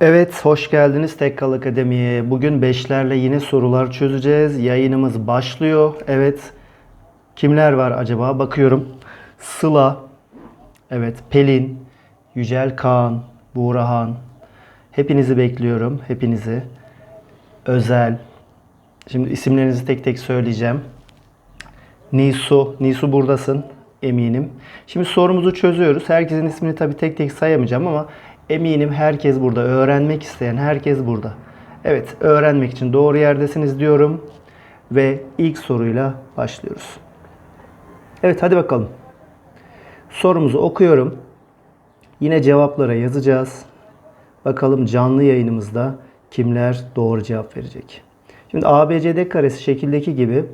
Evet, hoş geldiniz Tekkal Akademi'ye. Bugün beşlerle yine sorular çözeceğiz. Yayınımız başlıyor. Evet, kimler var acaba? Bakıyorum. Sıla, evet, Pelin, Yücel Kaan, Buğrahan. Hepinizi bekliyorum, hepinizi. Özel. Şimdi isimlerinizi tek tek söyleyeceğim. Nisu, Nisu buradasın eminim. Şimdi sorumuzu çözüyoruz. Herkesin ismini tabii tek tek sayamayacağım ama eminim herkes burada. Öğrenmek isteyen herkes burada. Evet, öğrenmek için doğru yerdesiniz diyorum ve ilk soruyla başlıyoruz. Evet, hadi bakalım. Sorumuzu okuyorum. Yine cevaplara yazacağız. Bakalım canlı yayınımızda kimler doğru cevap verecek. Şimdi ABCD karesi şekildeki gibi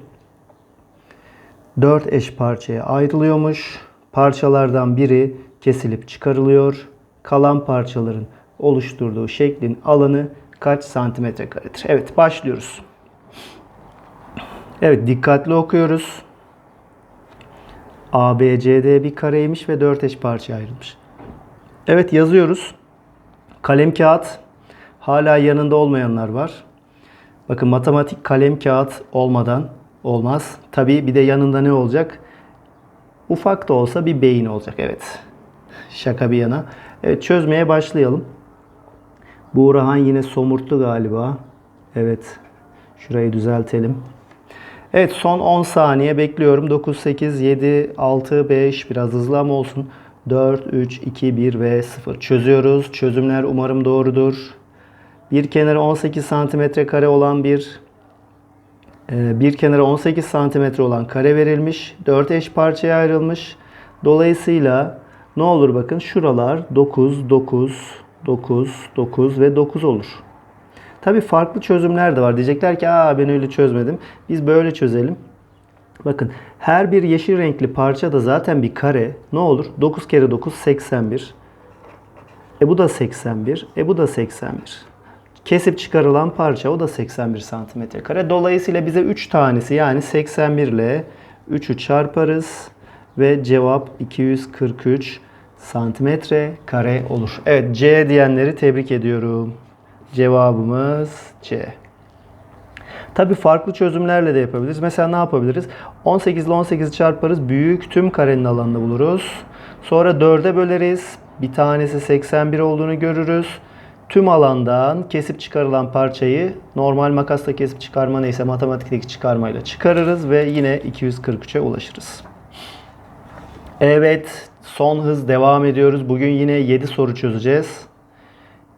4 eş parçaya ayrılıyormuş. Parçalardan biri kesilip çıkarılıyor. Kalan parçaların oluşturduğu şeklin alanı kaç santimetre karedir? Evet başlıyoruz. Evet dikkatli okuyoruz. ABCD bir kareymiş ve 4 eş parçaya ayrılmış. Evet yazıyoruz. Kalem kağıt hala yanında olmayanlar var. Bakın matematik kalem kağıt olmadan olmaz. Tabii bir de yanında ne olacak? Ufak da olsa bir beyin olacak. Evet. Şaka bir yana. Evet çözmeye başlayalım. Buğrahan yine somurttu galiba. Evet. Şurayı düzeltelim. Evet son 10 saniye bekliyorum. 9, 8, 7, 6, 5 biraz hızlı ama olsun. 4, 3, 2, 1 ve 0. Çözüyoruz. Çözümler umarım doğrudur. Bir kenarı 18 santimetre kare olan bir e, bir kenarı 18 santimetre olan kare verilmiş. 4 eş parçaya ayrılmış. Dolayısıyla ne olur bakın şuralar 9, 9, 9, 9 ve 9 olur. Tabi farklı çözümler de var. Diyecekler ki aa ben öyle çözmedim. Biz böyle çözelim. Bakın her bir yeşil renkli parça da zaten bir kare. Ne olur? 9 kere 9 81. E bu da 81. E bu da 81. Kesip çıkarılan parça o da 81 santimetre kare. Dolayısıyla bize 3 tanesi yani 81 ile 3'ü çarparız ve cevap 243 santimetre kare olur. Evet C diyenleri tebrik ediyorum. Cevabımız C. Tabii farklı çözümlerle de yapabiliriz. Mesela ne yapabiliriz? 18 ile 18'i çarparız. Büyük tüm karenin alanını buluruz. Sonra 4'e böleriz. Bir tanesi 81 olduğunu görürüz. Tüm alandan kesip çıkarılan parçayı normal makasla kesip çıkarma neyse matematikteki çıkarmayla çıkarırız ve yine 243'e ulaşırız. Evet, son hız devam ediyoruz. Bugün yine 7 soru çözeceğiz.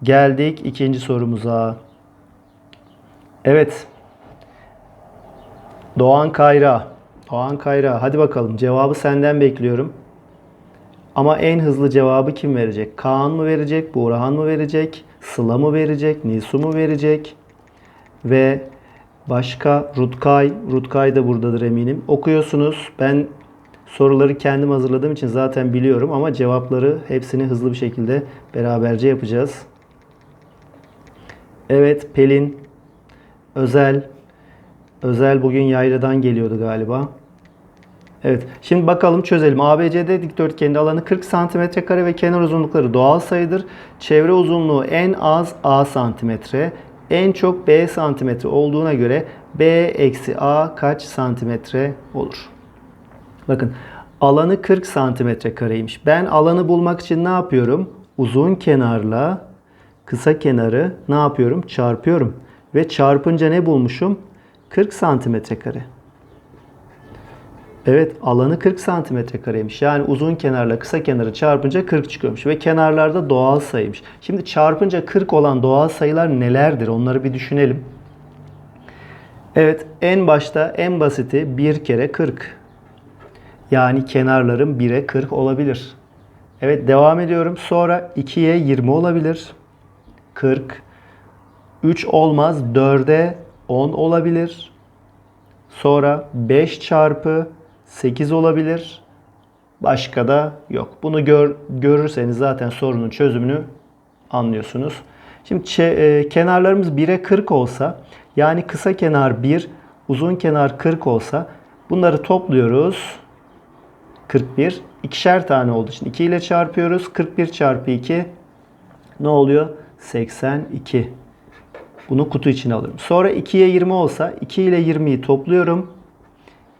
Geldik ikinci sorumuza. Evet. Doğan Kayra. Doğan Kayra. Hadi bakalım cevabı senden bekliyorum. Ama en hızlı cevabı kim verecek? Kaan mı verecek? Buğrahan mı verecek? Sıla mı verecek? Nisu mu verecek? Ve başka Rutkay. Rutkay da buradadır eminim. Okuyorsunuz. Ben soruları kendim hazırladığım için zaten biliyorum ama cevapları hepsini hızlı bir şekilde beraberce yapacağız. Evet Pelin, Özel. Özel bugün yayladan geliyordu galiba. Evet. Şimdi bakalım çözelim. ABCD dikdörtgenin alanı 40 cm kare ve kenar uzunlukları doğal sayıdır. Çevre uzunluğu en az A santimetre, en çok B santimetre olduğuna göre B eksi A kaç santimetre olur? Bakın alanı 40 santimetre kareymiş. Ben alanı bulmak için ne yapıyorum? Uzun kenarla kısa kenarı ne yapıyorum? Çarpıyorum. Ve çarpınca ne bulmuşum? 40 santimetre kare. Evet alanı 40 santimetre kareymiş. Yani uzun kenarla kısa kenarı çarpınca 40 çıkıyormuş. Ve kenarlarda doğal sayıymış. Şimdi çarpınca 40 olan doğal sayılar nelerdir? Onları bir düşünelim. Evet en başta en basiti 1 kere 40. Yani kenarlarım 1'e 40 olabilir. Evet devam ediyorum. Sonra 2'ye 20 olabilir. 40. 3 olmaz. 4'e 10 olabilir. Sonra 5 çarpı 8 olabilir. Başka da yok. Bunu gör, görürseniz zaten sorunun çözümünü anlıyorsunuz. Şimdi e, kenarlarımız 1'e 40 olsa yani kısa kenar 1, uzun kenar 40 olsa bunları topluyoruz. 41. ikişer tane olduğu için 2 ile çarpıyoruz. 41 çarpı 2 ne oluyor? 82. Bunu kutu içine alıyorum. Sonra 2'ye 20 olsa 2 ile 20'yi topluyorum.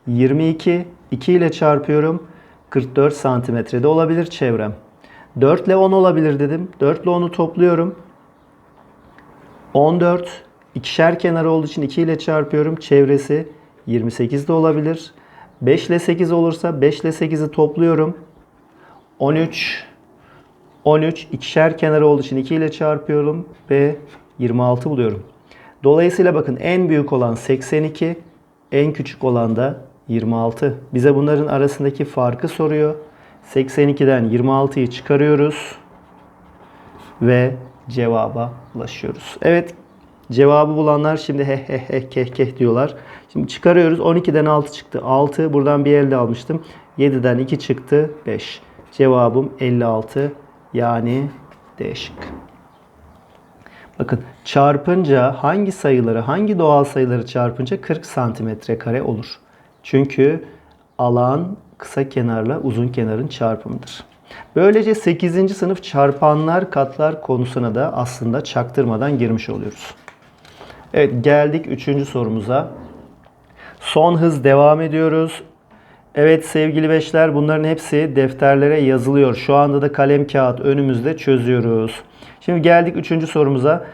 22. 2 ile çarpıyorum. 44 santimetrede olabilir çevrem. 4 ile 10 olabilir dedim. 4 ile 10'u topluyorum. 14. İkişer kenarı olduğu için 2 ile çarpıyorum. Çevresi 28 de olabilir. 5 ile 8 olursa 5 ile 8'i topluyorum. 13. 13. ikişer kenarı olduğu için 2 ile çarpıyorum ve 26 buluyorum. Dolayısıyla bakın en büyük olan 82, en küçük olan da 26. Bize bunların arasındaki farkı soruyor. 82'den 26'yı çıkarıyoruz ve cevaba ulaşıyoruz. Evet cevabı bulanlar şimdi he he he keh keh diyorlar. Şimdi çıkarıyoruz. 12'den 6 çıktı. 6 buradan bir elde almıştım. 7'den 2 çıktı. 5. Cevabım 56 yani D şıkkı. Bakın çarpınca hangi sayıları, hangi doğal sayıları çarpınca 40 santimetre kare olur. Çünkü alan kısa kenarla uzun kenarın çarpımıdır. Böylece 8. sınıf çarpanlar katlar konusuna da aslında çaktırmadan girmiş oluyoruz. Evet geldik 3. sorumuza. Son hız devam ediyoruz. Evet sevgili beşler bunların hepsi defterlere yazılıyor. Şu anda da kalem kağıt önümüzde çözüyoruz. Şimdi geldik 3. sorumuza.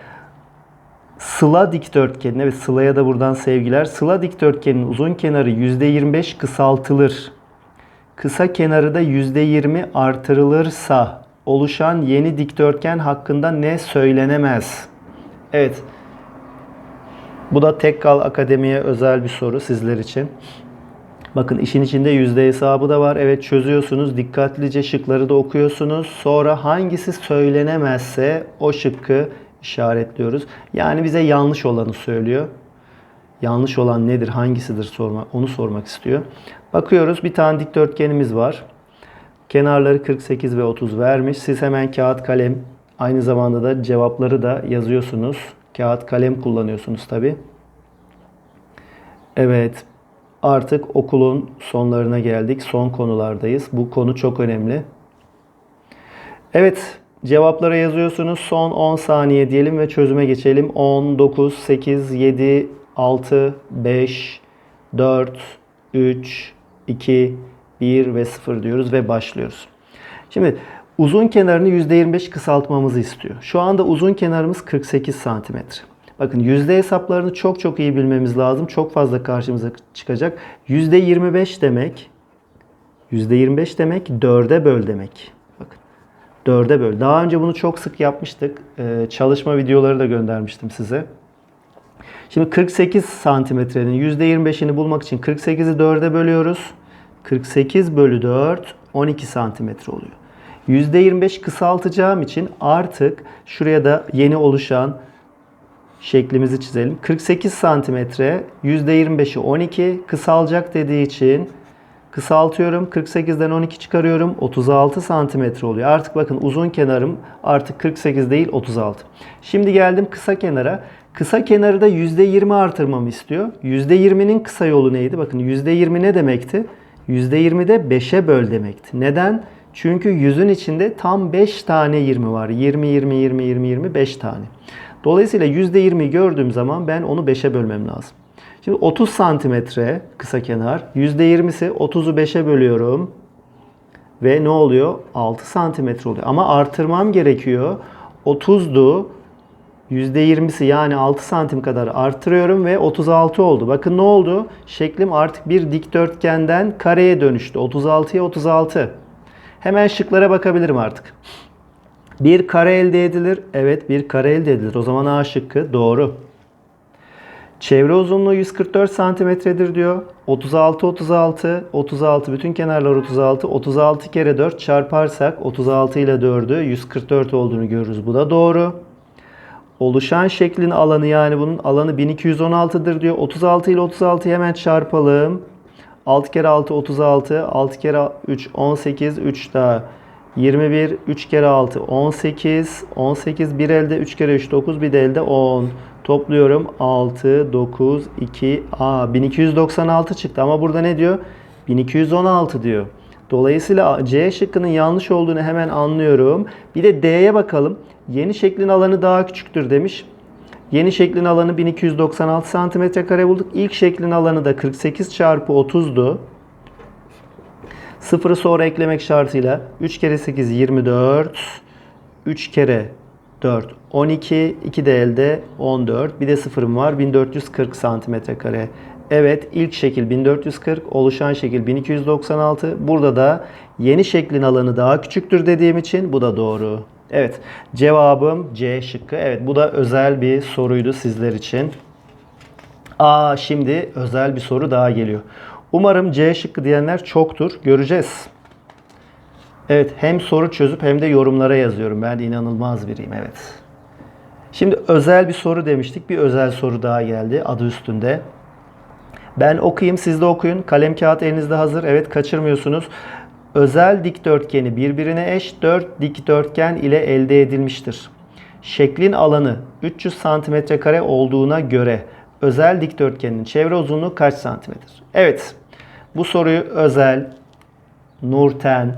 Sıla dikdörtgenine ve Sıla'ya da buradan sevgiler. Sıla dikdörtgeninin uzun kenarı %25 kısaltılır. Kısa kenarı da %20 artırılırsa oluşan yeni dikdörtgen hakkında ne söylenemez? Evet. Bu da Tekkal Akademi'ye özel bir soru sizler için. Bakın işin içinde yüzde hesabı da var. Evet çözüyorsunuz. Dikkatlice şıkları da okuyorsunuz. Sonra hangisi söylenemezse o şıkkı işaretliyoruz. Yani bize yanlış olanı söylüyor. Yanlış olan nedir, hangisidir sorma, onu sormak istiyor. Bakıyoruz bir tane dikdörtgenimiz var. Kenarları 48 ve 30 vermiş. Siz hemen kağıt kalem aynı zamanda da cevapları da yazıyorsunuz. Kağıt kalem kullanıyorsunuz tabi. Evet artık okulun sonlarına geldik. Son konulardayız. Bu konu çok önemli. Evet cevaplara yazıyorsunuz. Son 10 saniye diyelim ve çözüme geçelim. 10, 9, 8, 7, 6, 5, 4, 3, 2, 1 ve 0 diyoruz ve başlıyoruz. Şimdi uzun kenarını %25 kısaltmamızı istiyor. Şu anda uzun kenarımız 48 santimetre. Bakın yüzde hesaplarını çok çok iyi bilmemiz lazım. Çok fazla karşımıza çıkacak. Yüzde 25 demek yüzde 25 demek 4'e böl demek. Bakın 4'e böl. Daha önce bunu çok sık yapmıştık. Ee, çalışma videoları da göndermiştim size. Şimdi 48 santimetrenin %25'ini bulmak için 48'i 4'e bölüyoruz. 48 bölü 4 12 santimetre oluyor. %25 kısaltacağım için artık şuraya da yeni oluşan şeklimizi çizelim. 48 santimetre %25'i 12 kısalacak dediği için kısaltıyorum. 48'den 12 çıkarıyorum. 36 santimetre oluyor. Artık bakın uzun kenarım artık 48 değil 36. Şimdi geldim kısa kenara. Kısa kenarı da %20 artırmamı istiyor. %20'nin kısa yolu neydi? Bakın %20 ne demekti? %20'de 5'e böl demekti. Neden? Çünkü yüzün içinde tam 5 tane 20 var. 20, 20, 20, 20, 20, 5 tane. Dolayısıyla %20'yi gördüğüm zaman ben onu 5'e bölmem lazım. Şimdi 30 santimetre kısa kenar. %20'si 30'u 5'e bölüyorum. Ve ne oluyor? 6 santimetre oluyor. Ama artırmam gerekiyor. 30'du. %20'si yani 6 santim kadar artırıyorum ve 36 oldu. Bakın ne oldu? Şeklim artık bir dikdörtgenden kareye dönüştü. 36'ya 36. Hemen şıklara bakabilirim artık. Bir kare elde edilir. Evet bir kare elde edilir. O zaman A şıkkı doğru. Çevre uzunluğu 144 santimetredir diyor. 36 36 36 bütün kenarlar 36. 36 kere 4 çarparsak 36 ile 4'ü 144 olduğunu görürüz. Bu da doğru. Oluşan şeklin alanı yani bunun alanı 1216'dır diyor. 36 ile 36'yı hemen çarpalım. 6 kere 6 36, 6 kere 3 18, 3 daha 21, 3 kere 6 18, 18 bir elde 3 kere 3 9 bir de elde 10. Topluyorum 6, 9, 2, a 1296 çıktı ama burada ne diyor? 1216 diyor. Dolayısıyla C şıkkının yanlış olduğunu hemen anlıyorum. Bir de D'ye bakalım. Yeni şeklin alanı daha küçüktür demiş. Yeni şeklin alanı 1296 santimetre kare bulduk. İlk şeklin alanı da 48 çarpı 30'du. Sıfırı sonra eklemek şartıyla 3 kere 8 24. 3 kere 4 12. 2 de elde 14. Bir de sıfırım var 1440 santimetre kare. Evet ilk şekil 1440 oluşan şekil 1296. Burada da yeni şeklin alanı daha küçüktür dediğim için bu da doğru. Evet cevabım C şıkkı. Evet bu da özel bir soruydu sizler için. Aa şimdi özel bir soru daha geliyor. Umarım C şıkkı diyenler çoktur. Göreceğiz. Evet hem soru çözüp hem de yorumlara yazıyorum. Ben inanılmaz biriyim evet. Şimdi özel bir soru demiştik. Bir özel soru daha geldi adı üstünde. Ben okuyayım siz de okuyun. Kalem kağıt elinizde hazır. Evet kaçırmıyorsunuz. Özel dikdörtgeni birbirine eş 4 dikdörtgen ile elde edilmiştir. Şeklin alanı 300 santimetre kare olduğuna göre özel dikdörtgenin çevre uzunluğu kaç santimetre? Evet. Bu soruyu özel, Nurten,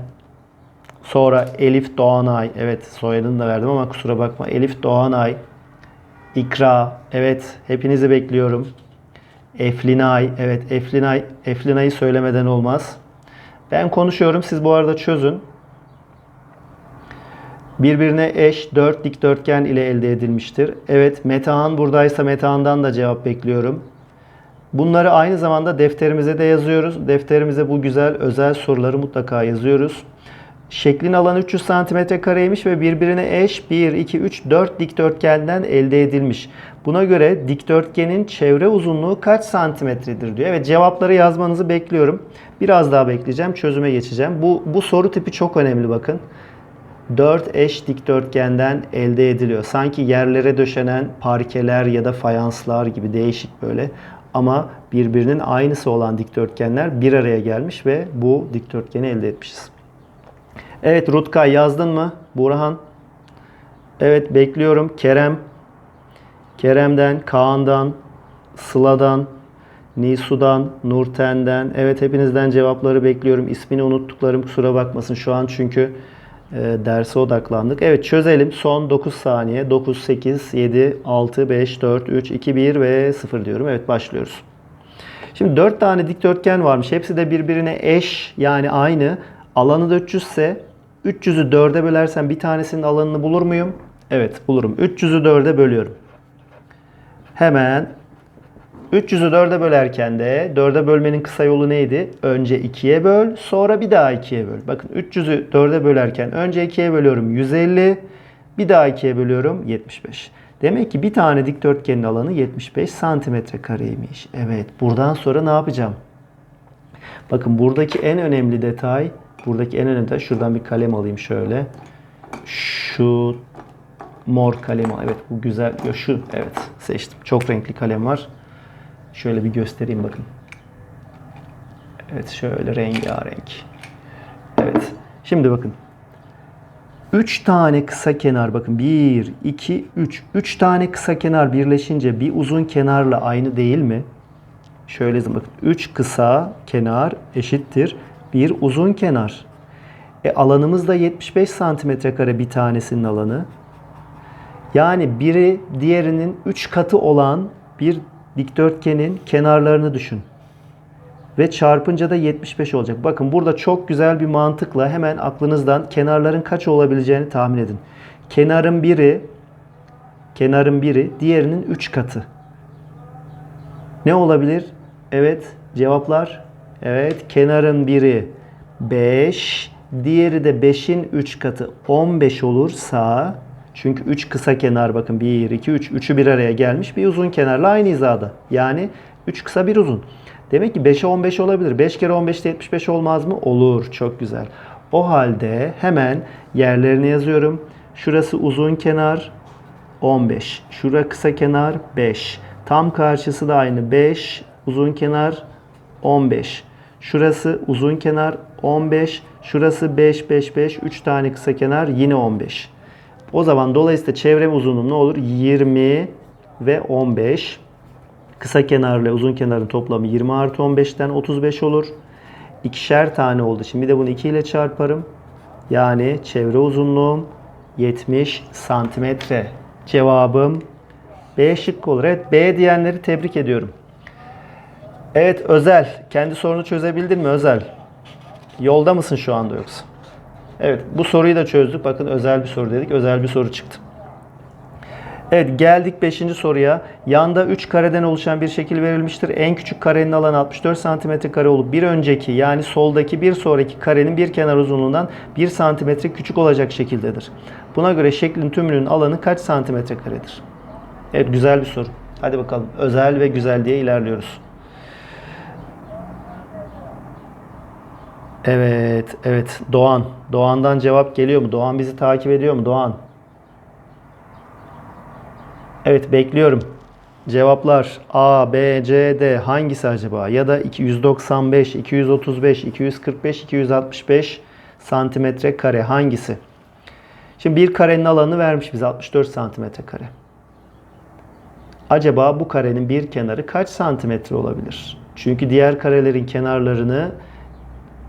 sonra Elif Doğanay, evet soyadını da verdim ama kusura bakma. Elif Doğanay, İkra, evet hepinizi bekliyorum. Eflinay, evet Eflinay, Eflinay'ı söylemeden olmaz. Ben konuşuyorum, siz bu arada çözün. Birbirine eş 4 dikdörtgen ile elde edilmiştir. Evet, Metehan buradaysa Metehan'dan da cevap bekliyorum. Bunları aynı zamanda defterimize de yazıyoruz. Defterimize bu güzel özel soruları mutlaka yazıyoruz. Şeklin alanı 300 cm kareymiş ve birbirine eş 1, 2, 3, 4 dikdörtgenden elde edilmiş. Buna göre dikdörtgenin çevre uzunluğu kaç santimetredir diyor. Evet cevapları yazmanızı bekliyorum. Biraz daha bekleyeceğim. Çözüme geçeceğim. Bu, bu soru tipi çok önemli bakın. 4 eş dikdörtgenden elde ediliyor. Sanki yerlere döşenen parkeler ya da fayanslar gibi değişik böyle. Ama birbirinin aynısı olan dikdörtgenler bir araya gelmiş ve bu dikdörtgeni elde etmişiz. Evet Rutkay yazdın mı? Burhan. Evet bekliyorum. Kerem. Kerem'den, Kaan'dan, Sıla'dan, Nisu'dan, Nurten'den. Evet hepinizden cevapları bekliyorum. İsmini unuttuklarım kusura bakmasın şu an çünkü e, derse odaklandık. Evet çözelim. Son 9 saniye. 9, 8, 7, 6, 5, 4, 3, 2, 1 ve 0 diyorum. Evet başlıyoruz. Şimdi 4 tane dikdörtgen varmış. Hepsi de birbirine eş yani aynı. Alanı da 300 ise 300'ü 4'e bölersem bir tanesinin alanını bulur muyum? Evet bulurum. 300'ü 4'e bölüyorum. Hemen 300'ü 4'e bölerken de 4'e bölmenin kısa yolu neydi? Önce 2'ye böl, sonra bir daha 2'ye böl. Bakın 300'ü 4'e bölerken önce 2'ye bölüyorum 150, bir daha 2'ye bölüyorum 75. Demek ki bir tane dikdörtgenin alanı 75 santimetre kareymiş. Evet, buradan sonra ne yapacağım? Bakın buradaki en önemli detay, buradaki en önemli detay, şuradan bir kalem alayım şöyle. Şu mor kalem, evet bu güzel, şu, evet seçtim. Çok renkli kalem var. Şöyle bir göstereyim bakın. Evet şöyle rengarenk. Evet. Şimdi bakın. 3 tane kısa kenar bakın 1, 2, 3. 3 tane kısa kenar birleşince bir uzun kenarla aynı değil mi? Şöyle bakın. 3 kısa kenar eşittir bir uzun kenar. E alanımız da 75 santimetre kare bir tanesinin alanı. Yani biri diğerinin 3 katı olan bir dikdörtgenin kenarlarını düşün. Ve çarpınca da 75 olacak. Bakın burada çok güzel bir mantıkla hemen aklınızdan kenarların kaç olabileceğini tahmin edin. Kenarın biri kenarın biri diğerinin 3 katı. Ne olabilir? Evet, cevaplar. Evet, kenarın biri 5, diğeri de 5'in 3 katı 15 olursa çünkü 3 kısa kenar bakın 1, 2, 3. 3'ü bir araya gelmiş. Bir uzun kenarla aynı hizada. Yani 3 kısa bir uzun. Demek ki 5'e 15 olabilir. 5 kere 15 de 75 olmaz mı? Olur. Çok güzel. O halde hemen yerlerini yazıyorum. Şurası uzun kenar 15. Şura kısa kenar 5. Tam karşısı da aynı 5. Uzun kenar 15. Şurası uzun kenar 15. Şurası 5, 5, 5. 3 tane kısa kenar yine 15. O zaman dolayısıyla çevre uzunluğu ne olur? 20 ve 15. Kısa kenarla uzun kenarın toplamı 20 artı 15'ten 35 olur. ikişer tane oldu. Şimdi de bunu 2 ile çarparım. Yani çevre uzunluğum 70 santimetre. Cevabım B şıkkı olur. Evet B diyenleri tebrik ediyorum. Evet Özel. Kendi sorunu çözebildin mi Özel? Yolda mısın şu anda yoksa? Evet bu soruyu da çözdük. Bakın özel bir soru dedik. Özel bir soru çıktı. Evet geldik 5. soruya. Yanda 3 kareden oluşan bir şekil verilmiştir. En küçük karenin alanı 64 cm kare olup bir önceki yani soldaki bir sonraki karenin bir kenar uzunluğundan 1 cm küçük olacak şekildedir. Buna göre şeklin tümünün alanı kaç santimetre karedir? Evet güzel bir soru. Hadi bakalım. Özel ve güzel diye ilerliyoruz. Evet, evet. Doğan. Doğan'dan cevap geliyor mu? Doğan bizi takip ediyor mu? Doğan. Evet, bekliyorum. Cevaplar A, B, C, D hangisi acaba? Ya da 295, 235, 245, 265 santimetre kare hangisi? Şimdi bir karenin alanı vermiş bize 64 santimetre kare. Acaba bu karenin bir kenarı kaç santimetre olabilir? Çünkü diğer karelerin kenarlarını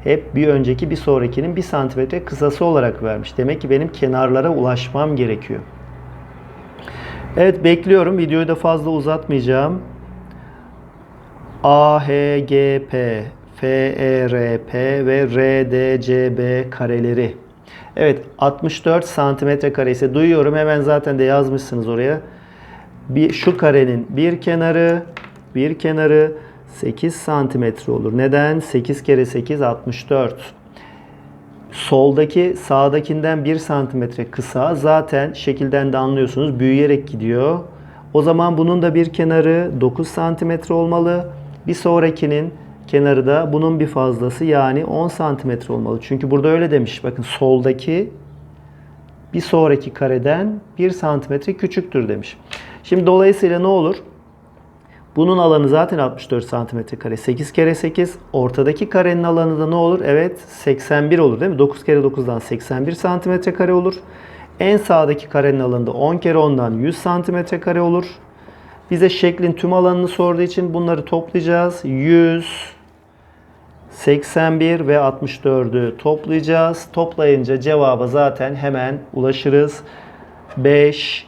hep bir önceki bir sonrakinin bir santimetre kısası olarak vermiş. Demek ki benim kenarlara ulaşmam gerekiyor. Evet bekliyorum. Videoyu da fazla uzatmayacağım. A, H, G, P, F, E, R, P ve R, D, C, B kareleri. Evet 64 santimetre kare ise duyuyorum. Hemen zaten de yazmışsınız oraya. Bir, şu karenin bir kenarı, bir kenarı 8 santimetre olur. Neden? 8 kere 8 64. Soldaki sağdakinden 1 santimetre kısa. Zaten şekilden de anlıyorsunuz. Büyüyerek gidiyor. O zaman bunun da bir kenarı 9 santimetre olmalı. Bir sonrakinin kenarı da bunun bir fazlası yani 10 santimetre olmalı. Çünkü burada öyle demiş. Bakın soldaki bir sonraki kareden 1 santimetre küçüktür demiş. Şimdi dolayısıyla ne olur? Bunun alanı zaten 64 santimetre kare. 8 kere 8. Ortadaki karenin alanı da ne olur? Evet 81 olur değil mi? 9 kere 9'dan 81 santimetre kare olur. En sağdaki karenin alanı da 10 kere 10'dan 100 santimetre kare olur. Bize şeklin tüm alanını sorduğu için bunları toplayacağız. 100, 81 ve 64'ü toplayacağız. Toplayınca cevaba zaten hemen ulaşırız. 5,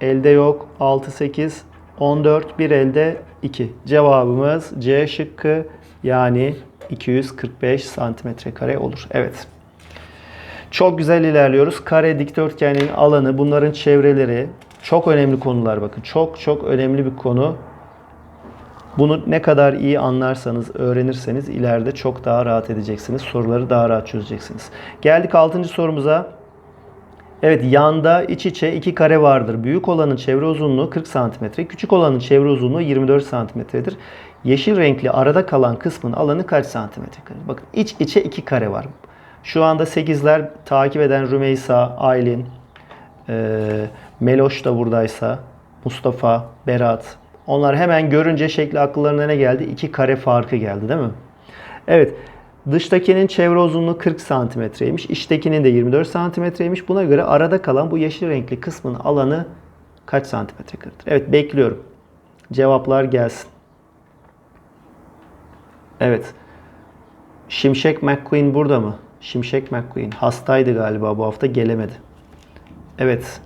elde yok. 6, 8, 14, bir elde 2. Cevabımız C şıkkı yani 245 santimetre kare olur. Evet. Çok güzel ilerliyoruz. Kare dikdörtgenin alanı, bunların çevreleri çok önemli konular bakın. Çok çok önemli bir konu. Bunu ne kadar iyi anlarsanız, öğrenirseniz ileride çok daha rahat edeceksiniz. Soruları daha rahat çözeceksiniz. Geldik 6. sorumuza. Evet yanda iç içe iki kare vardır. Büyük olanın çevre uzunluğu 40 cm, küçük olanın çevre uzunluğu 24 cm'dir. Yeşil renkli arada kalan kısmın alanı kaç santimetre? Bakın iç içe iki kare var. Şu anda 8'ler takip eden Rümeysa, Aylin, e, Meloş da buradaysa, Mustafa, Berat. Onlar hemen görünce şekli akıllarına ne geldi? İki kare farkı geldi değil mi? Evet. Dıştakinin çevre uzunluğu 40 santimetreymiş. İçtekinin de 24 santimetreymiş. Buna göre arada kalan bu yeşil renkli kısmın alanı kaç santimetre karedir? Evet bekliyorum. Cevaplar gelsin. Evet. Şimşek McQueen burada mı? Şimşek McQueen. Hastaydı galiba bu hafta gelemedi. Evet.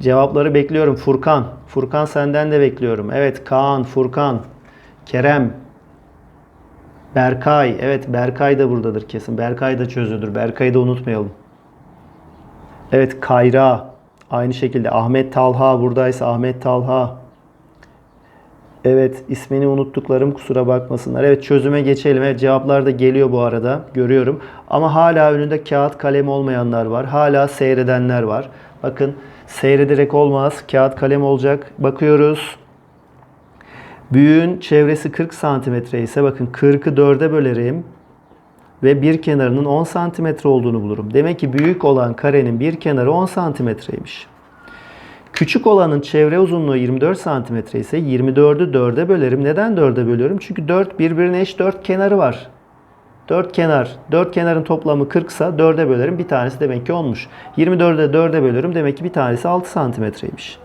Cevapları bekliyorum. Furkan. Furkan senden de bekliyorum. Evet Kaan, Furkan, Kerem, Berkay. Evet Berkay da buradadır kesin. Berkay da çözüyordur. Berkay'ı da unutmayalım. Evet Kayra. Aynı şekilde Ahmet Talha buradaysa Ahmet Talha. Evet ismini unuttuklarım kusura bakmasınlar. Evet çözüme geçelim. Evet cevaplar da geliyor bu arada. Görüyorum. Ama hala önünde kağıt kalem olmayanlar var. Hala seyredenler var. Bakın seyrederek olmaz. Kağıt kalem olacak. Bakıyoruz. Büyüğün çevresi 40 santimetre ise bakın 40'ı 4'e bölerim ve bir kenarının 10 santimetre olduğunu bulurum. Demek ki büyük olan karenin bir kenarı 10 santimetreymiş. Küçük olanın çevre uzunluğu 24 santimetre ise 24'ü 4'e bölerim. Neden 4'e bölüyorum? Çünkü 4 birbirine eş 4 kenarı var. 4 kenar, 4 kenarın toplamı 40 ise 4'e bölerim. Bir tanesi demek ki olmuş. 24'e 4'e bölüyorum. Demek ki bir tanesi 6 santimetreymiş.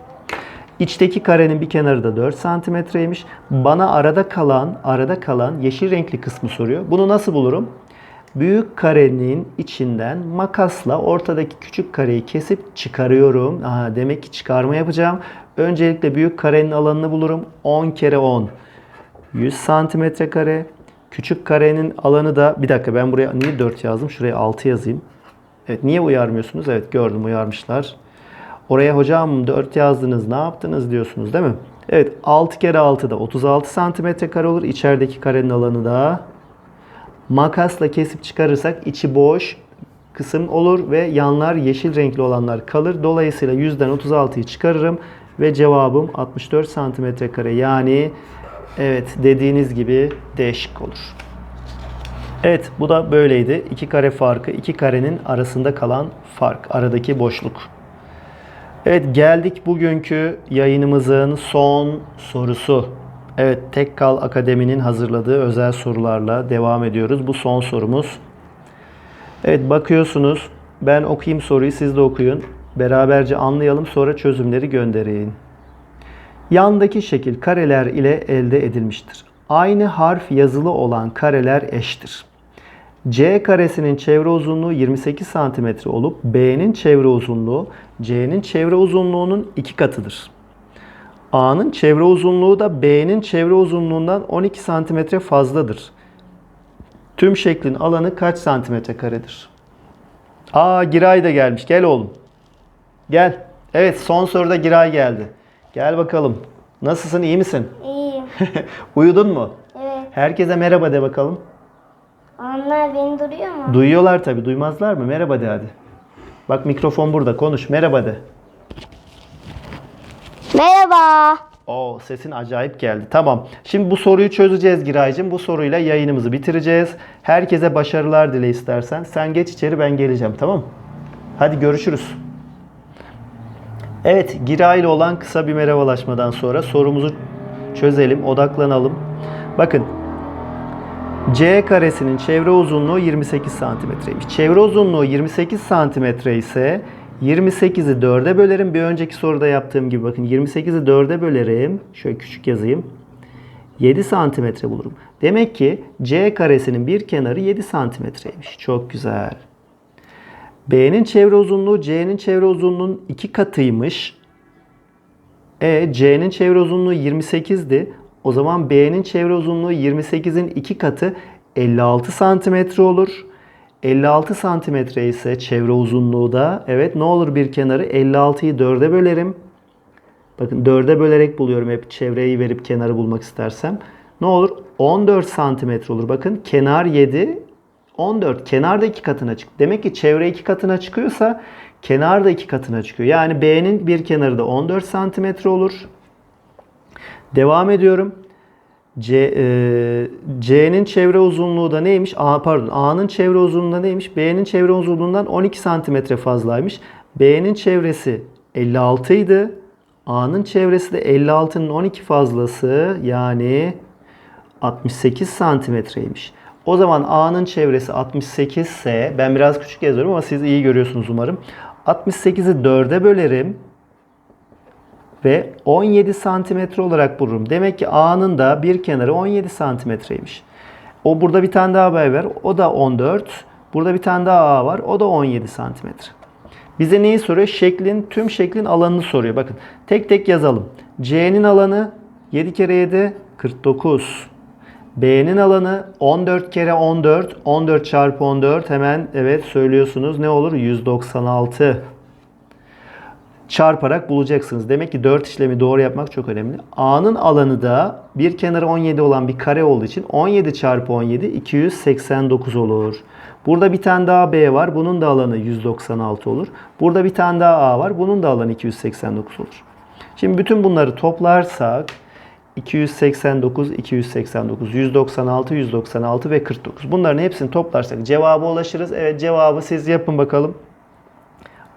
İçteki karenin bir kenarı da 4 santimetreymiş. Bana arada kalan, arada kalan yeşil renkli kısmı soruyor. Bunu nasıl bulurum? Büyük karenin içinden makasla ortadaki küçük kareyi kesip çıkarıyorum. Aha, demek ki çıkarma yapacağım. Öncelikle büyük karenin alanını bulurum. 10 kere 10. 100 santimetre kare. Küçük karenin alanı da bir dakika ben buraya niye 4 yazdım? Şuraya 6 yazayım. Evet niye uyarmıyorsunuz? Evet gördüm uyarmışlar. Oraya hocam 4 yazdınız ne yaptınız diyorsunuz değil mi? Evet 6 kere 6 da 36 santimetre kare olur. İçerideki karenin alanı da makasla kesip çıkarırsak içi boş kısım olur ve yanlar yeşil renkli olanlar kalır. Dolayısıyla 100'den 36'yı çıkarırım ve cevabım 64 santimetre kare. Yani evet dediğiniz gibi değişik olur. Evet bu da böyleydi. İki kare farkı, iki karenin arasında kalan fark, aradaki boşluk. Evet geldik bugünkü yayınımızın son sorusu. Evet Tekkal Akademi'nin hazırladığı özel sorularla devam ediyoruz. Bu son sorumuz. Evet bakıyorsunuz. Ben okuyayım soruyu siz de okuyun. Beraberce anlayalım sonra çözümleri gönderin. Yandaki şekil kareler ile elde edilmiştir. Aynı harf yazılı olan kareler eştir. C karesinin çevre uzunluğu 28 cm olup B'nin çevre uzunluğu C'nin çevre uzunluğunun iki katıdır. A'nın çevre uzunluğu da B'nin çevre uzunluğundan 12 cm fazladır. Tüm şeklin alanı kaç santimetre karedir? Aa Giray da gelmiş. Gel oğlum. Gel. Evet son soruda Giray geldi. Gel bakalım. Nasılsın? iyi misin? İyiyim. Uyudun mu? Evet. Herkese merhaba de bakalım. Onlar beni duruyor mu? Duyuyorlar tabi. Duymazlar mı? Merhaba de hadi. Bak mikrofon burada. Konuş. Merhaba de. Merhaba. Oo sesin acayip geldi. Tamam. Şimdi bu soruyu çözeceğiz Giraycığım. Bu soruyla yayınımızı bitireceğiz. Herkese başarılar dile istersen. Sen geç içeri ben geleceğim tamam mı? Hadi görüşürüz. Evet Giray ile olan kısa bir merhabalaşmadan sonra sorumuzu çözelim, odaklanalım. Bakın C karesinin çevre uzunluğu 28 santimetreymiş. Çevre uzunluğu 28 santimetre ise 28'i 4'e bölerim. Bir önceki soruda yaptığım gibi bakın 28'i 4'e bölerim. Şöyle küçük yazayım. 7 santimetre bulurum. Demek ki C karesinin bir kenarı 7 santimetreymiş. Çok güzel. B'nin çevre uzunluğu C'nin çevre uzunluğunun iki katıymış. E C'nin çevre uzunluğu 28'di. O zaman B'nin çevre uzunluğu 28'in iki katı 56 santimetre olur. 56 santimetre ise çevre uzunluğu da evet ne olur bir kenarı 56'yı 4'e bölerim. Bakın 4'e bölerek buluyorum hep çevreyi verip kenarı bulmak istersem. Ne olur? 14 santimetre olur. Bakın kenar 7, 14. Kenar da iki katına çık. Demek ki çevre iki katına çıkıyorsa kenar da iki katına çıkıyor. Yani B'nin bir kenarı da 14 santimetre olur. Devam ediyorum. C, e, C'nin çevre uzunluğu da neymiş? A pardon. A'nın çevre uzunluğu da neymiş? B'nin çevre uzunluğundan 12 santimetre fazlaymış. B'nin çevresi 56 idi. A'nın çevresi de 56'nın 12 fazlası yani 68 santimetreymiş. O zaman A'nın çevresi 68 ise ben biraz küçük yazıyorum ama siz iyi görüyorsunuz umarım. 68'i 4'e bölerim ve 17 santimetre olarak bulurum. Demek ki A'nın da bir kenarı 17 santimetreymiş. O burada bir tane daha haber ver. O da 14. Burada bir tane daha A var. O da 17 santimetre. Bize neyi soruyor? Şeklin, tüm şeklin alanını soruyor. Bakın tek tek yazalım. C'nin alanı 7 kere 7 49. B'nin alanı 14 kere 14. 14 çarpı 14 hemen evet söylüyorsunuz. Ne olur? 196 çarparak bulacaksınız. Demek ki 4 işlemi doğru yapmak çok önemli. A'nın alanı da bir kenarı 17 olan bir kare olduğu için 17 çarpı 17 289 olur. Burada bir tane daha B var. Bunun da alanı 196 olur. Burada bir tane daha A var. Bunun da alanı 289 olur. Şimdi bütün bunları toplarsak 289, 289, 196, 196 ve 49. Bunların hepsini toplarsak cevaba ulaşırız. Evet cevabı siz yapın bakalım.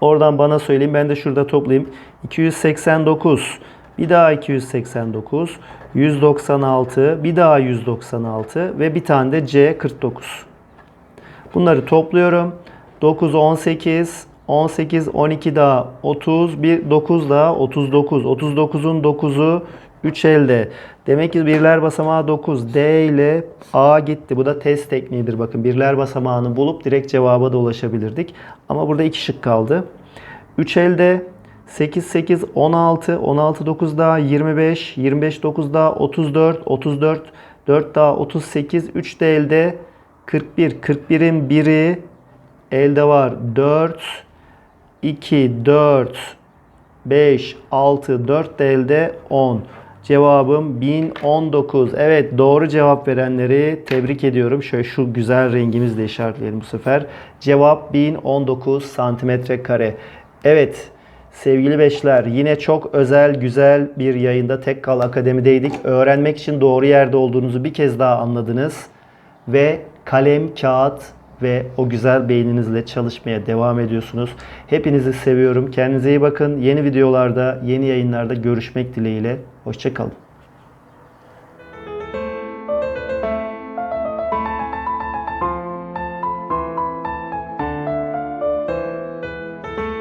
Oradan bana söyleyin. Ben de şurada toplayayım. 289. Bir daha 289. 196. Bir daha 196. Ve bir tane de C 49. Bunları topluyorum. 9, 18. 18, 12 daha 30. Bir 9 daha 39. 39'un 9'u 3 elde. Demek ki birler basamağı 9. D ile A gitti. Bu da test tekniğidir. Bakın birler basamağını bulup direkt cevaba da ulaşabilirdik. Ama burada 2 şık kaldı. 3 elde 8 8 16 16 9 daha 25 25 9 daha 34 34 4 daha 38 3 de elde 41 41'in biri elde var 4 2 4 5 6 4 de elde 10 Cevabım 1019. Evet doğru cevap verenleri tebrik ediyorum. Şöyle şu güzel rengimizle işaretleyelim bu sefer. Cevap 1019 santimetre kare. Evet sevgili beşler yine çok özel güzel bir yayında Tekkal Akademi'deydik. Öğrenmek için doğru yerde olduğunuzu bir kez daha anladınız. Ve kalem, kağıt ve o güzel beyninizle çalışmaya devam ediyorsunuz. Hepinizi seviyorum. Kendinize iyi bakın. Yeni videolarda, yeni yayınlarda görüşmek dileğiyle. Hoşçakalın.